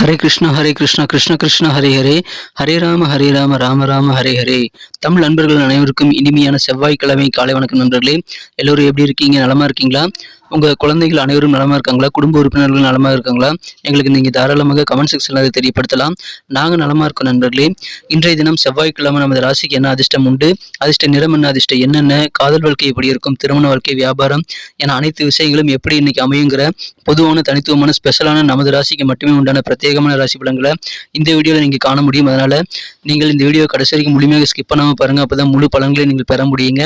ஹரே கிருஷ்ணா ஹரே கிருஷ்ணா கிருஷ்ண கிருஷ்ண ஹரே ஹரே. ஹரே ராம ஹரே ராம ராம ராம ஹரே ஹரே. தமிழ் நண்பர்கள் அனைவருக்கும் இனிமையான செவ்வாய்க்கிழமை காலை வணக்கம் நண்பர்களே. எல்லோரும் எப்படி இருக்கீங்க? நலமா இருக்கீங்களா? உங்க குழந்தைகள் அனைவரும் நலமா இருக்காங்களா? குடும்ப உறுப்பினர்கள் நலமா இருக்காங்களா? எங்களுக்கு நீங்க தாராளமாக கமெண்ட் செக்ஷன்ல அதை தெரியப்படுத்தலாம். நாங்க நலமா இருக்கோம் நண்பர்களே. இன்றைய தினம் செவ்வாய்க்கிழமை நமது ராசிக்கு என்ன அதிர்ஷ்டம் உண்டு? அதிர்ஷ்ட நிறம் என்ன? அதிர்ஷ்டம் என்னென்ன காதல் வாழ்க்கை எப்படி இருக்கும்? திருமண வாழ்க்கை வியாபாரம்? என அனைத்து விஷயங்களும் எப்படி இன்னைக்கு அமையுங்கிற பொதுவான தனித்துவமான ஸ்பெஷலான நமது ராசிக்கு மட்டுமே உண்டான பிரத்யேகமான ராசி பலன்களை இந்த வீடியோவில் நீங்கள் காண முடியும். அதனால நீங்கள் இந்த வீடியோ கடைசி வரைக்கும் முழுமையாக ஸ்கிப் பண்ணாமல் பாருங்க. அப்பதான் முழு பலன்களை நீங்கள் பெற முடியுங்க.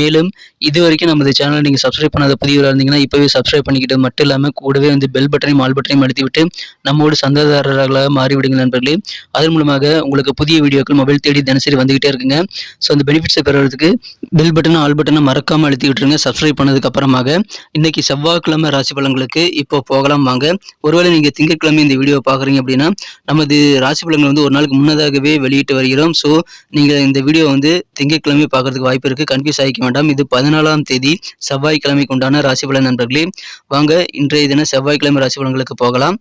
மேலும் இது வரைக்கும் நமது சேனலை நீங்கள் சப்ஸ்கிரைப் பண்ணாத புதியவராக இருந்தீங்கன்னா இப்போவே சப்ஸ்கிரைப் பண்ணிக்கிட்டு மட்டும் இல்லாமல் கூடவே வந்து பெல் பட்டனையும் ஆல் பட்டனையும் அழுத்திவிட்டு நம்மோடு சந்தாதாரர்களாக மாறிவிடுங்க நண்பர்களே. அதன் மூலமாக உங்களுக்கு புதிய வீடியோக்கள் மொபைல் தேடி தினசரி வந்துகிட்டே இருக்குங்க. ஸோ அந்த பெனிஃபிட்ஸை பெறுறதுக்கு பெல் பட்டனை ஆல் பட்டனை மறக்காமல் அழுத்தி விட்டுருங்க சப்ஸ்கிரைப் பண்ணதுக்கு அப்புறமாக இன்னைக்கு செவ்வாய்க்கிழமை ராசி பலன்களுக்கு இப்போ போகலாம் வாங்க. ஒருவேளை நீங்கள் திங்கட்கிழமை இந்த வீடியோ பார்க்குறீங்க அப்படின்னா நமது ராசி பலன்கள் வந்து ஒரு நாளுக்கு முன்னதாகவே வெளியிட்டு வருகிறோம். ஸோ நீங்கள் இந்த வீடியோ வந்து திங்கட்கிழமை பார்க்குறதுக்கு வாய்ப்பு இருக்குது கன்ஃபியூஸ் ஆகிக்க வேண்டாம். இது பதினாலாம் தேதி செவ்வாய்க்கிழமைக்கு உண்டான ராசி பலன் நண்பர்களே. வாங்க இன்றைய தினம் செவ்வாய்க்கிழமை ராசி பலன்களுக்கு போகலாம்.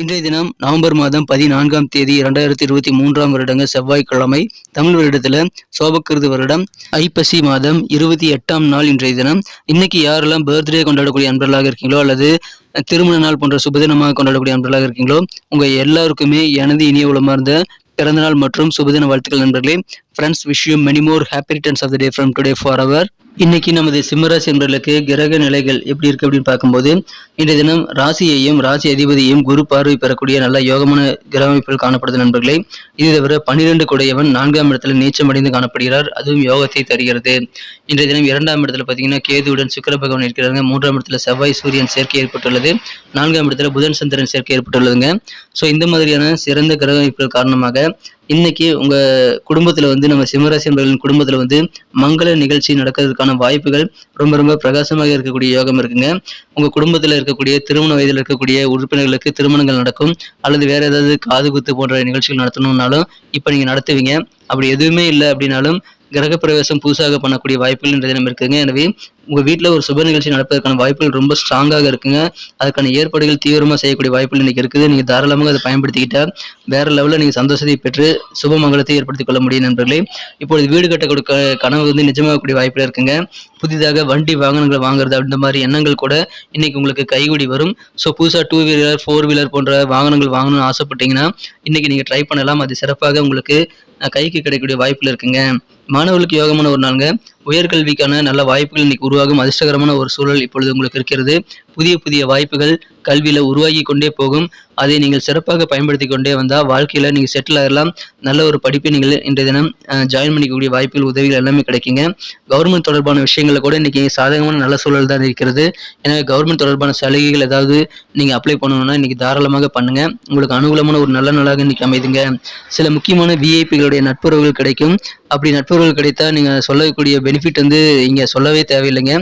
இன்றைய தினம் நவம்பர் மாதம் பதினான்காம் தேதி இரண்டாயிரத்தி இருபத்தி மூன்றாம் வருடங்க செவ்வாய்க்கிழமை தமிழ் வருடத்துல சோபக்கிருது வருடம். ஐப்பசி மாதம் இருபத்தி எட்டாம் நாள் இன்றைய தினம். இன்னைக்கு யாரெல்லாம் பர்த்டே கொண்டாடக்கூடிய அன்பர்களாக இருக்கீங்களோ அல்லது திருமண நாள் போன்ற சுபதினமாக கொண்டாடக்கூடிய அன்பர்களாக இருக்கீங்களோ உங்க எல்லாருக்குமே எனது இனிய உளமார்ந்த பிறந்தநாள் மற்றும் சுபதின வாழ்த்துக்கள் நண்பர்களே. Friends wish you many more happy returns of the day from today for our இன்னைக்கு நமது சிம்மராசி என்பர்களுக்கு கிரக நிலைகள் எப்படி இருக்கு அப்படின்னு பார்க்கும்போது இன்றைய தினம் ராசியையும் ராசி அதிபதியையும் குரு பார்வை பெறக்கூடிய நல்ல யோகமான கிரக அமைப்புகள் காணப்படுது நண்பர்களே. இது தவிர பன்னிரண்டு குடையவன் நான்காம் இடத்துல நீச்சம் அடைந்து காணப்படுகிறார். அதுவும் யோகத்தை தருகிறது. இன்றைய தினம் இரண்டாம் இடத்துல பார்த்தீங்கன்னா கேதுவுடன் சுக்கர பகவான் இருக்கிறாங்க மூன்றாம் இடத்துல செவ்வாய் சூரியன் சேர்க்கை ஏற்பட்டுள்ளது. நான்காம் இடத்துல புதன் சந்திரன் சேர்க்கை ஏற்பட்டுள்ளதுங்க. ஸோ இந்த மாதிரியான சிறந்த கிரக அமைப்புகள் காரணமாக இன்னைக்கு உங்க குடும்பத்துல வந்து நம்ம சிம்மராசி என்பவர்களின் குடும்பத்துல வந்து மங்கள நிகழ்ச்சி நடக்கிறதுக்கான வாய்ப்புகள் ரொம்ப ரொம்ப பிரகாசமாக இருக்கக்கூடிய யோகம் இருக்குங்க. உங்க குடும்பத்துல இருக்கக்கூடிய திருமண வயதில் இருக்கக்கூடிய உறுப்பினர்களுக்கு திருமணங்கள் நடக்கும். அல்லது வேற ஏதாவது காது குத்து போன்ற நிகழ்ச்சிகள் நடத்தணும்னாலும் இப்ப நீங்க நடத்துவீங்க. அப்படி எதுவுமே இல்லை அப்படின்னாலும் கிரகப்பிரவேசம் புதுசாக பண்ணக்கூடிய வாய்ப்புகள் இன்றைய தினம் இருக்குதுங்க. எனவே உங்கள் வீட்டில் ஒரு சுப நிகழ்ச்சி நடப்பதற்கான வாய்ப்புகள் ரொம்ப ஸ்ட்ராங்காக இருக்குங்க. அதுக்கான ஏற்பாடுகள் தீவிரமாக செய்யக்கூடிய வாய்ப்புகள் இன்றைக்கி இருக்குது. நீங்கள் தாராளமாக அதை பயன்படுத்திக்கிட்டால் வேற லெவலில் நீங்கள் சந்தோஷத்தை பெற்று சுப மங்களத்தை ஏற்படுத்திக் கொள்ள முடியும் நண்பர்களே. இப்பொழுது வீடு கட்ட கொடுக்க கனவு வந்து நிஜமாகக்கூடிய வாய்ப்பில் இருக்குங்க. புதிதாக வண்டி வாகனங்களை வாங்குறது அந்த மாதிரி எண்ணங்கள் கூட இன்னைக்கு உங்களுக்கு கைகூடி வரும். ஸோ புதுசாக டூ வீலர் ஃபோர் வீலர் போன்ற வாகனங்கள் வாங்கணும்னு ஆசைப்பட்டீங்கன்னா இன்னைக்கு நீங்கள் ட்ரை பண்ணலாம். அது சிறப்பாக உங்களுக்கு கைக்கு கிடைக்கக்கூடிய வாய்ப்பில் இருக்குங்க. மாணவர்களுக்கு யோகமான ஒரு நாளுங்க. உயர்கல்விக்கான நல்ல வாய்ப்புகள் இன்னைக்கு உருவாகும். அதிர்ஷ்டகரமான ஒரு சூழல் இப்பொழுது உங்களுக்கு இருக்கிறது. புதிய புதிய வாய்ப்புகள் கல்வியில் உருவாகி கொண்டே போகும். அதை நீங்கள் சிறப்பாக பயன்படுத்தி கொண்டே வந்தால் வாழ்க்கையில நீங்க செட்டில் ஆகலாம். நல்ல ஒரு படிப்பை நீங்கள் இன்றைய தினம் ஜாயின் பண்ணிக்கக்கூடிய வாய்ப்புகள் உதவிகள் எல்லாமே கிடைக்குங்க. கவர்மெண்ட் தொடர்பான விஷயங்களில் கூட இன்னைக்கு சாதகமான நல்ல சூழல் தான் இருக்கிறது. எனவே கவர்மெண்ட் தொடர்பான சலுகைகள் ஏதாவது நீங்க அப்ளை பண்ணணும்னா இன்னைக்கு தாராளமாக பண்ணுங்க. உங்களுக்கு அனுகூலமான ஒரு நல்ல நாளாக இன்னைக்கு அமைதுங்க. சில முக்கியமான விஐபிகளுடைய நட்புறவுகள் கிடைக்கும். அப்படி நட்புறவுகள் கிடைத்தா நீங்க சொல்லக்கூடிய பெனிஃபிட் வந்து இங்கே சொல்லவே தேவையில்லைங்க.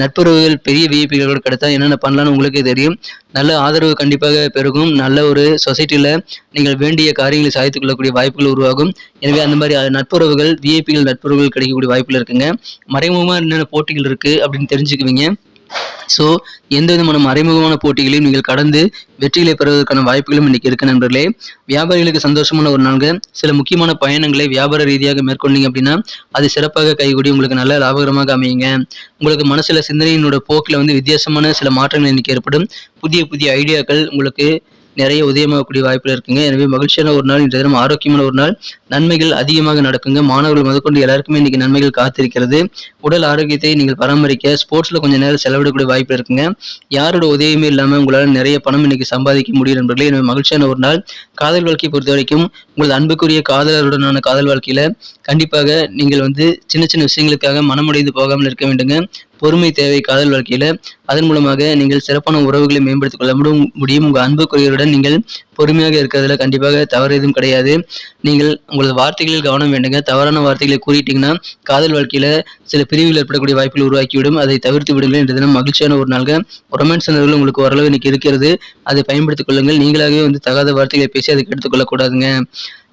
நட்புறவுகள் பெரிய விஐபிகளோட கிடைத்தா என்னென்ன பண்ணலான்னு உங்களுக்கே தெரியும். நல்ல ஆதரவு கண்டிப்பாக பெருகும். நல்ல ஒரு சொசைட்டியில் நீங்கள் வேண்டிய காரியங்களை சாதித்துக் கொள்ளக்கூடிய வாய்ப்புகள் உருவாகும். எனவே அந்த மாதிரி நட்புறவுகள் விஐபிகள் நட்புறவுகள் கிடைக்கக்கூடிய வாய்ப்புகள் இருக்குங்க. மறைமுகமாக என்னென்ன போட்டிகள் இருக்குது அப்படின்னு தெரிஞ்சுக்குவீங்க. ஸோ எந்த விதமான மறைமுகமான போட்டிகளையும் நீங்கள் கடந்து வெற்றிகளை பெறுவதற்கான வாய்ப்புகளும் இன்னைக்கு இருக்கு நண்பர்களே. வியாபாரிகளுக்கு சந்தோஷமான ஒரு நாள்கள் சில முக்கியமான பயணங்களை வியாபார ரீதியாக மேற்கொண்டீங்க அப்படின்னா அது சிறப்பாக கைகூடி உங்களுக்கு நல்ல லாபகரமாக அமையுங்க. உங்களுக்கு மனசுல சிந்தனையினோட போக்கில் வந்து வித்தியாசமான சில மாற்றங்கள் இன்னைக்கு ஏற்படும். புதிய புதிய ஐடியாக்கள் உங்களுக்கு நிறைய உதயமாகக்கூடிய வாய்ப்புகள் இருக்குங்க. எனவே மகிழ்ச்சியான ஒரு நாள் இன்றைய தினம் ஆரோக்கியமான ஒரு நாள். நன்மைகள் அதிகமாக நடக்குங்க. மாணவர்கள் முதற்கொண்டு எல்லாருக்குமே இன்னைக்கு நன்மைகள் காத்திருக்கிறது. உடல் ஆரோக்கியத்தை நீங்கள் பராமரிக்க ஸ்போர்ட்ஸ்ல கொஞ்சம் நேரம் செலவிடக்கூடிய வாய்ப்பு இருக்குங்க. யாரோட உதவியுமே இல்லாமல் உங்களால் நிறைய பணம் இன்னைக்கு சம்பாதிக்க முடியும் நண்பர்களே. எனவே மகிழ்ச்சியான ஒரு நாள். காதல் வாழ்க்கையை பொறுத்த வரைக்கும் உங்களது அன்புக்குரிய காதலருடனான காதல் வாழ்க்கையில கண்டிப்பாக நீங்கள் வந்து சின்ன சின்ன விஷயங்களுக்காக மனமுடைந்து போகாமல் இருக்க வேண்டுங்க. பொறுமை தேவை காதல் வாழ்க்கையில அதன் மூலமாக நீங்கள் சிறப்பான உறவுகளை மேம்படுத்திக் கொள்ள முடியும் முடியும். உங்க அன்புக்குரியவருடன் நீங்கள் பொறுமையாக இருக்கிறதுல கண்டிப்பாக தவறு எதுவும் கிடையாது. நீங்கள் உங்களது வார்த்தைகளில் கவனம் வேண்டுங்க. தவறான வார்த்தைகளை கூறிட்டீங்கன்னா காதல் வாழ்க்கையில் சில பிரிவுகள் ஏற்படக்கூடிய வாய்ப்புகள் உருவாக்கிவிடும். அதை தவிர்த்து விடுங்கள் என்ற தினம் மகிழ்ச்சியான ஒரு நாள்க ரொமான்ஸ் உணர்வுகள் உங்களுக்கு ஓரளவு இன்னைக்கு இருக்கிறது. அதை பயன்படுத்திக் கொள்ளுங்கள். நீங்களாகவே வந்து தகாத வார்த்தைகளை பேசி அதுக்கு எடுத்துக்கொள்ளக்கூடாதுங்க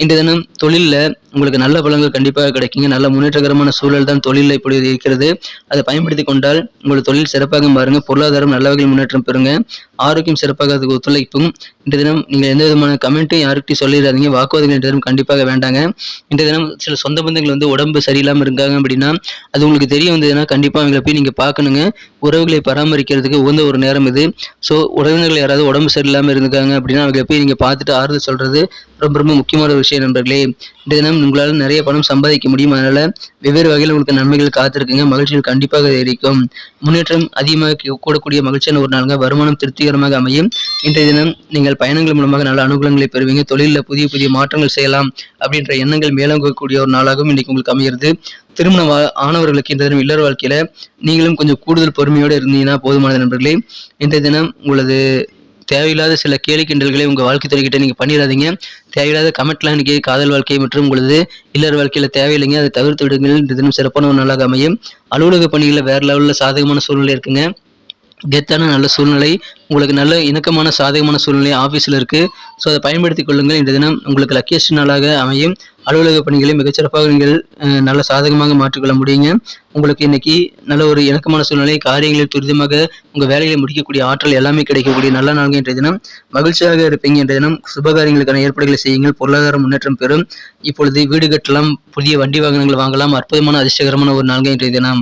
இன்றைய தினம் தொழிலில் உங்களுக்கு நல்ல பலன்கள் கண்டிப்பாக கிடைக்குங்க. நல்ல முன்னேற்றகரமான சூழல் தான் தொழிலில் இப்பொழுது இருக்கிறது. அதை பயன்படுத்தி கொண்டால் உங்கள் தொழில் சிறப்பாக பாருங்க பொருளாதாரம் நல்ல வகையில் முன்னேற்றம் பெறுங்க. ஆரோக்கியம் சிறப்பாக அதுக்கு ஒத்துழைப்பும் இன்றைய தினம் நீங்கள் எந்த விதமான கமெண்ட்டும் யாருக்கிட்டையும் சொல்லிடாதீங்க. வாக்குவாதங்கள் இன்றைய தினம் கண்டிப்பாக வேண்டாங்க. இன்றைய தினம் சில சொந்த பந்தங்கள் வந்து உடம்பு சரியில்லாமல் இருக்காங்க அப்படின்னா அது உங்களுக்கு தெரிய வந்ததுன்னா கண்டிப்பாக அவங்களை போய் நீங்கள் பார்க்கணுங்க. உறவுகளை பராமரிக்கிறதுக்கு உகந்த ஒரு நேரம் இது. ஸோ உறவினர்கள் யாராவது உடம்பு சரியில்லாமல் இருந்திருக்காங்க அப்படின்னா அவங்களை போய் நீங்கள் பார்த்துட்டு ஆறுதல் சொல்கிறது ரொம்ப ரொம்ப முக்கியமான ஒரு விஷயம் நண்பர்களே. இந்த தினம் உங்களால் நிறைய பணம் சம்பாதிக்க முடியும். அதனால வெவ்வேறு வகையில் உங்களுக்கு நன்மைகள் காத்திருக்குங்க. மகிழ்ச்சிகள் கண்டிப்பாக இருக்கும் முன்னேற்றம் அதிகமாக கூடக்கூடிய மகிழ்ச்சியான ஒரு நாளுங்க. வருமானம் திருப்திகரமாக அமையும். இன்றைய தினம் நீங்கள் பயணங்கள் மூலமாக நல்ல அனுகூலங்களை பெறுவீங்க. தொழிலில் புதிய புதிய மாற்றங்கள் செய்யலாம் அப்படின்ற எண்ணங்கள் மேலோங்கக்கூடிய ஒரு நாளாகவும் இன்னைக்கு உங்களுக்கு அமைகிறது திருமண ஆனவர்களுக்கு இந்த தினம் இல்லற வாழ்க்கையில நீங்களும் கொஞ்சம் கூடுதல் பொறுமையோடு இருந்தீங்கன்னா போதுமானது நண்பர்களே. இன்றைய தினம் உங்களது தேவையில்லாத சில கேலி கிண்டல்களை உங்கள் வாழ்க்கை துறைக்கிட்ட நீங்கள் பண்ணிடாதீங்க தேவையில்லாத கமெண்ட்லாம் இன்றைக்கி காதல் வாழ்க்கை மற்றும் உங்களது இல்லற வாழ்க்கையில் தேவையில்லைங்க. அதை தவிர்த்து விடுங்கள். தினம் சிறப்பான ஒரு நாளாக அமையும். அலுவலக பணிகளில் வேறு லெவலில் சாதகமான சூழ்நிலை இருக்குங்க. கெத்தான நல்ல சூழ்நிலை உங்களுக்கு நல்ல இணக்கமான சாதகமான சூழ்நிலை ஆஃபீஸில் இருக்குது ஸோ அதை பயன்படுத்தி கொள்ளுங்கள். இந்த தினம் உங்களுக்கு லக்கியஸ்ட் நாளாக அமையும். அலுவலக பணிகளை மிகச்சிறப்பாக நீங்கள் நல்ல சாதகமாக மாற்றிக்கொள்ள முடியுங்க. உங்களுக்கு இன்னைக்கு நல்ல ஒரு இணக்கமான சூழ்நிலை காரியங்களில் துரிதமாக உங்கள் வேலைகளை முடிக்கக்கூடிய ஆற்றல் எல்லாமே கிடைக்கக்கூடிய நல்ல நாள்கள் என்ற தினம். மகிழ்ச்சியாக இருப்பீங்க என்ற தினம். சுபகாரியங்களுக்கான ஏற்பாடுகளை செய்யுங்கள். பொருளாதார முன்னேற்றம் பெறும். இப்பொழுது வீடு கட்டலாம் புதிய வண்டி வாகனங்கள் வாங்கலாம். அற்புதமான அதிர்ஷ்டகரமான ஒரு நாள்கள் இன்றைய தினம்.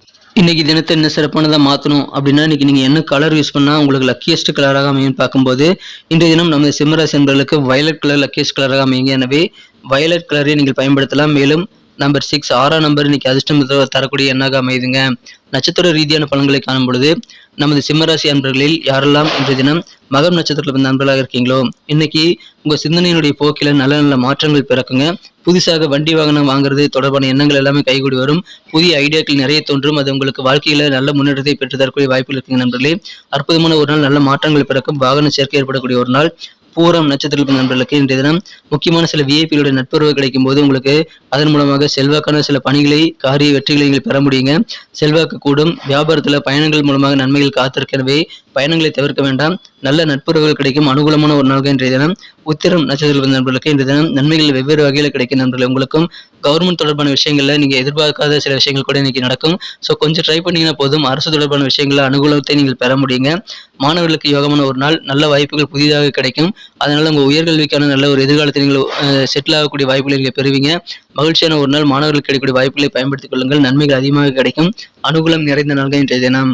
இன்னைக்கு தினத்தை என்ன சிறப்பானதாக மாற்றணும் அப்படின்னா இன்னைக்கு நீங்கள் என்ன கலர் யூஸ் பண்ணால் உங்களுக்கு லக்கியஸ்ட் கலராக அமையும் பார்க்கும்போது இன்றைய தினம் நமது சிம்மராசி என்பவர்களுக்கு வயலட் கலர் லக்கியஸ்ட் கலராக அமையுங்க. எனவே வயலட் கலரை நீங்கள் பயன்படுத்தலாம். மேலும் நம்பர் சிக்ஸ் ஆறாம் நம்பர் இன்னைக்கு அதிர்ஷ்டம் தரக்கூடிய எண்ணாக அமையுதுங்க. நட்சத்திர ரீதியான பலன்களை காணும் பொழுது நமது சிம்மராசி அன்பர்களில் யாரெல்லாம் இன்றைய தினம் மகம் நட்சத்திரத்தில் பிறந்த அன்பர்களாக இருக்கீங்களோ இன்னைக்கு உங்க சிந்தனையினுடைய போக்கில நல்ல நல்ல மாற்றங்கள் பிறக்குங்க. புதுசாக வண்டி வாகனம் வாங்குறது தொடர்பான எண்ணங்கள் எல்லாமே கைகூடி வரும். புதிய ஐடியாக்கள் நிறைய தோன்றும். அது உங்களுக்கு வாழ்க்கையில நல்ல முன்னேற்றத்தை பெற்று தரக்கூடிய வாய்ப்புகள் இருக்குங்க நண்பர்களே. அற்புதமான ஒரு நாள் நல்ல மாற்றங்கள் பிறக்கும். வாகன சேர்க்கை ஏற்படக்கூடிய ஒரு நாள். பூரம் நட்சத்திர நண்பர்களுக்கு இன்றைய தினம் முக்கியமான சில விஐபிகளுடைய நட்புறவு கிடைக்கும் போது உங்களுக்கு அதன் மூலமாக செல்வாக்கான சில பணிகளை காரிய வெற்றிகளை நீங்கள் பெற முடியுங்க. செல்வாக்கு கூடும். வியாபாரத்தில் பயணங்கள் மூலமாக நன்மைகள் காத்திருக்கவே பயணங்களை தவிர்க்க வேண்டாம். நல்ல நட்புறவுகள் கிடைக்கும். அனுகூலமான ஒரு நாள் இன்றைய தினம். உத்திரம் நட்சத்திர நண்பர்களுக்கு இன்றைய தினம் நன்மைகள் வெவ்வேறு வகையில் கிடைக்கும் நண்பர்கள். உங்களுக்கும் கவர்மெண்ட் தொடர்பான விஷயங்களில் நீங்கள் எதிர்பார்க்காத சில விஷயங்கள் கூட இன்னைக்கு நடக்கும். ஸோ கொஞ்சம் ட்ரை பண்ணீங்கன்னா போதும். அரசு தொடர்பான விஷயங்களில் அனுகூலத்தை நீங்கள் பெற முடியுங்க. மாணவர்களுக்கு யோகமான ஒரு நாள். நல்ல வாய்ப்புகள் புதிதாக கிடைக்கும். அதனால் உங்கள் உயர்கல்விக்கான நல்ல ஒரு எதிர்காலத்தை நீங்கள் செட்டில் ஆகக்கூடிய வாய்ப்புகளை நீங்கள் பெறுவீங்க. மகிழ்ச்சியான ஒரு நாள். மாணவர்களுக்கு கிடைக்கக்கூடிய வாய்ப்புகளை பயன்படுத்திக் கொள்ளுங்கள். நன்மைகள் அதிகமாக கிடைக்கும். அனுகூலம் நிறைந்த நாள்கள் இன்றைய தினம்.